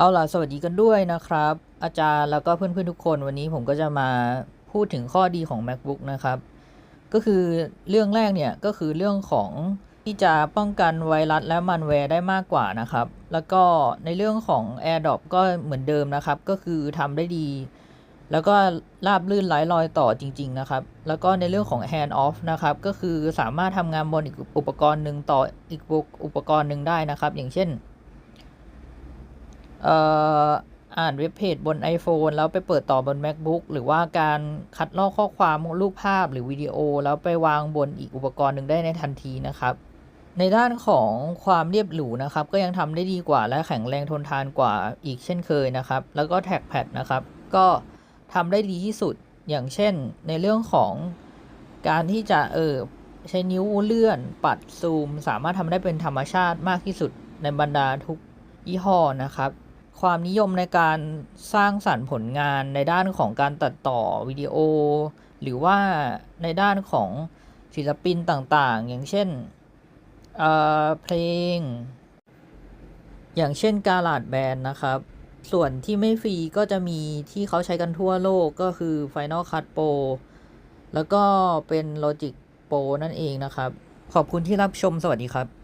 เอาล่ะ สวัสดีกันด้วยนะครับ อาจารย์แล้วก็เพื่อนๆทุกคนวันนี้ผมก็จะมาพูดถึงข้อดีของ macbook นะครับ ก็คือเรื่องแรกเนี่ย ก็คือเรื่องของที่จะป้องกันไวรัสและมันแวร์ได้มากกว่านะครับ แล้วก็ในเรื่องของ AirDrop ก็เหมือนเดิมนะครับ ก็คือทำได้ดี แล้วก็ราบลื่นไร้รอยต่อจริง ๆ นะครับ แล้วก็ในเรื่องของ hand off นะครับ ก็คือสามารถทำงานบนอีกอุปกรณ์หนึ่งต่ออีกอุปกรณ์หนึ่งได้นะครับ อย่างเช่น อ่านเว็บเพจบน iPhone แล้วไปเปิดต่อบน MacBook หรือว่าการคัดลอกข้อความรูปภาพหรือวิดีโอ แล้วไปวางบนอีกอุปกรณ์หนึ่งได้ในทันทีนะครับ ในด้านของความเรียบหรูนะครับ ก็ยังทำได้ดีกว่าและแข็งแรงทนทานกว่าอีกเช่นเคยนะครับ แล้วก็แท็กแพดนะครับ ก็ทำได้ดีที่สุดอย่างเช่น ในเรื่องของการที่จะเออใช้นิ้วเลื่อนปัดซูม สามารถทำได้เป็นธรรมชาติมากที่สุดในบรรดาทุกยี่ห้อนะครับ ความนิยมในการสร้างสรรค์ผลงานในด้านของการตัดต่อวิดีโอ หรือว่าในด้านของศิลปินต่างๆ อย่างเช่นเเพลง อย่างเช่นกาลาดแบนนะครับ ส่วนที่ไม่ฟรีก็จะมีที่เขาใช้กันทั่วโลกก็คือ Final Cut Pro แล้วก็เป็น Logic Pro นั่นเองนะครับ ขอบคุณที่รับชมสวัสดีครับ